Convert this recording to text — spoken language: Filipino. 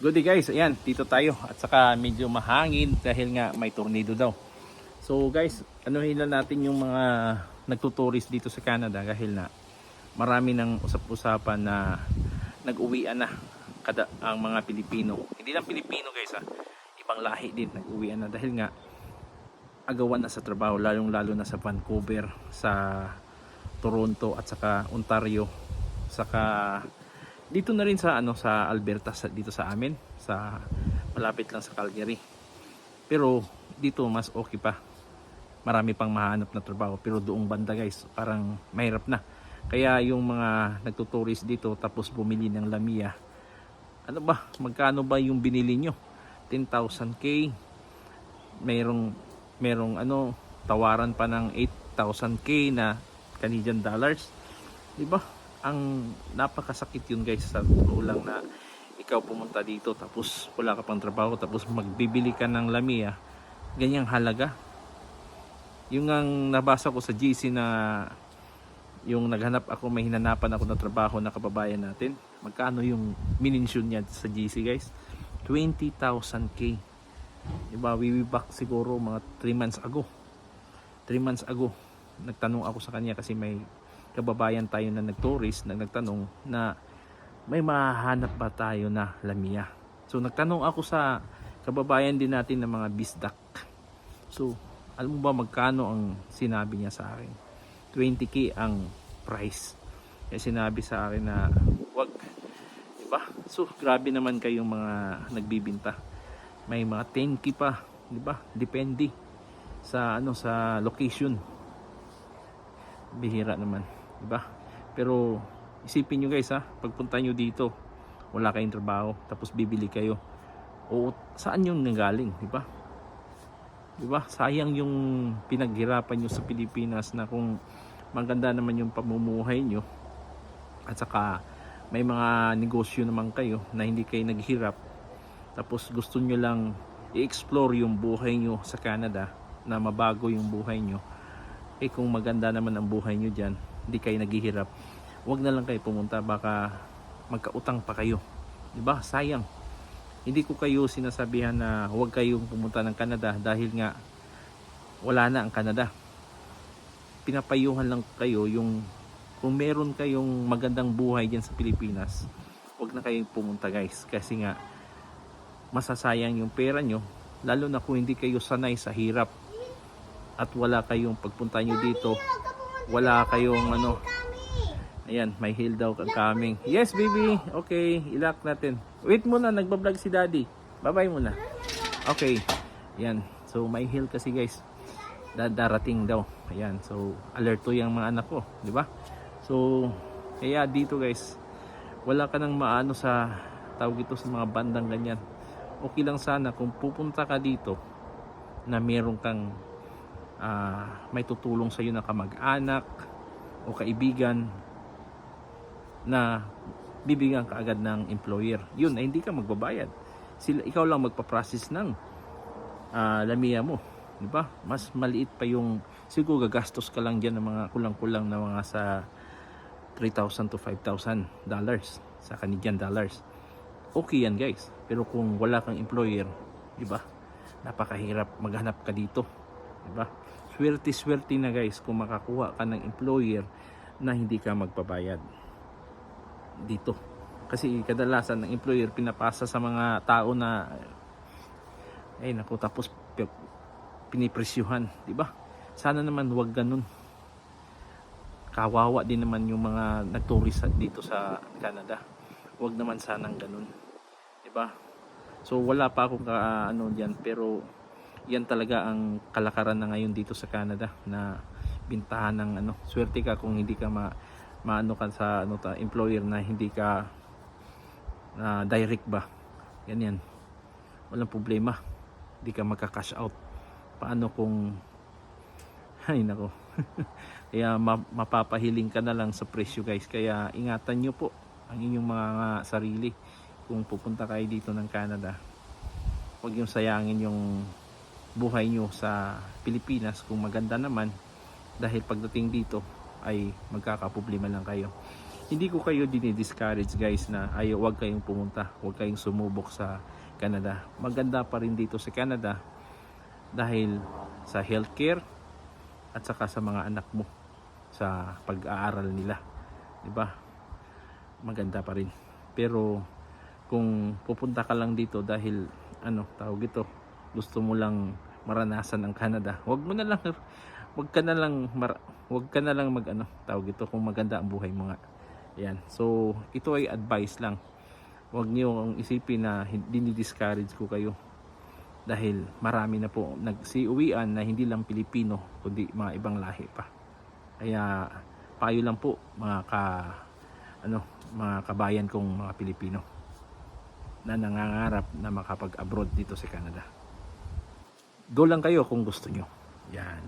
Good day guys, ayan, dito tayo at saka medyo mahangin dahil nga may tornado daw. So guys, anuhin lang natin yung mga nagtuturis dito sa Canada dahil na marami ng usap-usapan na nag-uwian na kada ang mga Pilipino. Hindi lang Pilipino guys ha, ibang lahi din nag-uwian na dahil nga agawan na sa trabaho lalong lalo na sa Vancouver, sa Toronto at saka Ontario, saka dito na rin sa ano sa Alberta sa, dito sa amin sa malapit lang sa Calgary. Pero dito mas okay pa. Marami pang mahanap na trabaho pero doong banda guys parang mahirap na. Kaya yung mga nagtuturis dito tapos bumili ng Lamia ano ba magkano ba yung binili nyo? 10,000k merong merong ano tawaran pa ng 8,000k na Canadian dollars. Di ba ang napakasakit yun guys sa totoo na ikaw pumunta dito tapos wala ka pang trabaho tapos magbibili ka ng lamia ganyang halaga. Yung ang nabasa ko sa GC na yung naghanap ako may hinanapan ako na trabaho na kababayan natin. Magkano yung mininsyon niya sa GC guys? 20,000k diba we back siguro mga 3 months ago. 3 months ago nagtanong ako sa kanya kasi may kababayan tayo na nag-tourist na nagtanong na may mahanap ba tayo na lamia. So nagtanong ako sa kababayan din natin ng mga bisdak. So alam mo ba magkano ang sinabi niya sa akin? 20k ang price. Kaya sinabi sa akin na wag. Diba? So grabe naman kayong mga nagbibinta. May mga 10k pa, 'di ba? Depende sa ano sa location. Bihira naman. Diba? Pero isipin nyo guys ha, pagpunta nyo dito, wala kayong trabaho, tapos bibili kayo. O saan yung nanggaling, diba? Diba? Sayang yung pinaghirapan nyo sa Pilipinas na kung maganda naman yung pamumuhay nyo at saka may mga negosyo naman kayo na hindi kayo naghirap tapos gusto nyo lang i-explore yung buhay nyo sa Canada na mabago yung buhay nyo eh kung maganda naman ang buhay nyo dyan hindi kayo naghihirap. Huwag na lang kayo pumunta baka magkautang pa kayo. Di ba sayang. Hindi ko kayo sinasabihan na huwag kayong pumunta ng Canada dahil nga wala na ang Canada. Pinapayuhan lang kayo yung kung meron kayong magandang buhay dyan sa Pilipinas huwag na kayong pumunta guys. Kasi nga masasayang yung pera nyo lalo na kung hindi kayo sanay sa hirap at wala kayong pagpunta nyo dito. wala kayong ano. ayan may hill daw kang coming. yes baby. Okay ilak natin. Wait muna nagbablog si daddy. Bye bye muna okay. Yan so may hill kasi guys. Da- darating daw. Ayan so alert to yung mga anak ko di ba? So kaya dito guys wala ka nang maano sa tawag ito sa mga bandang ganyan. Okay lang sana kung pupunta ka dito na meron kang ah, may tutulong sa iyo na kamag-anak o kaibigan na bibigyan ka agad ng employer. Yun ay hindi ka magbabayad. Sila ikaw lang magpa-process ng ah, lamia mo, 'di ba? Mas maliit pa yung siguro gagastos ka lang diyan ng mga kulang-kulang na mga sa 3,000 to 5,000 dollars sa Canadian dollars. Okay yan guys. Pero kung wala kang employer, 'di ba? Napakahirap maghanap ka dito, 'di ba? Swerte-swerte na guys kung makakuha ka ng employer na hindi ka magpabayad dito. Kasi kadalasan ng employer pinapasa sa mga tao na ay naku tapos pi- pinipresyuhan, 'di ba? Sana naman wag ganun. Kawawa din naman yung mga nagtourist dito sa Canada. Wag naman sanang ganun. 'Di ba? So wala pa akong ka, ano diyan pero yan talaga ang kalakaran na ngayon dito sa Canada na bintahan ng ano. Swerte ka kung hindi ka ma maano ka sa ano ta employer na hindi ka na direct ba. Ganyan. Walang problema. Hindi ka magka-cash out. Paano kung ay nako. Kaya ma- mapapahiling ka na lang sa presyo guys. Kaya ingatan nyo po ang inyong mga sarili kung pupunta kayo dito ng Canada. Huwag yung sayangin yung buhay nyo sa Pilipinas kung maganda naman dahil pagdating dito ay magkakaproblema lang kayo. hindi ko kayo dinidiscourage guys na ayaw wag kayong pumunta, wag kayong sumubok sa Canada. Maganda pa rin dito sa Canada dahil sa healthcare at saka sa mga anak mo sa pag-aaral nila. 'Di ba? Maganda pa rin. Pero kung pupunta ka lang dito dahil ano, tawag ito, gusto mo lang maranasan ang Canada, wag mo na lang wag ka na lang mar, wag ka na lang mag ano, tawag ito kung maganda ang buhay mo nga. Yan. So, ito ay advice lang. Huwag niyo ang isipin na hindi discourage ko kayo dahil marami na po nagsiuwian na hindi lang Pilipino kundi mga ibang lahi pa. Kaya payo lang po mga ka ano, mga kabayan kong mga Pilipino na nangangarap na makapag-abroad dito sa Canada. Go lang kayo kung gusto nyo. Yan.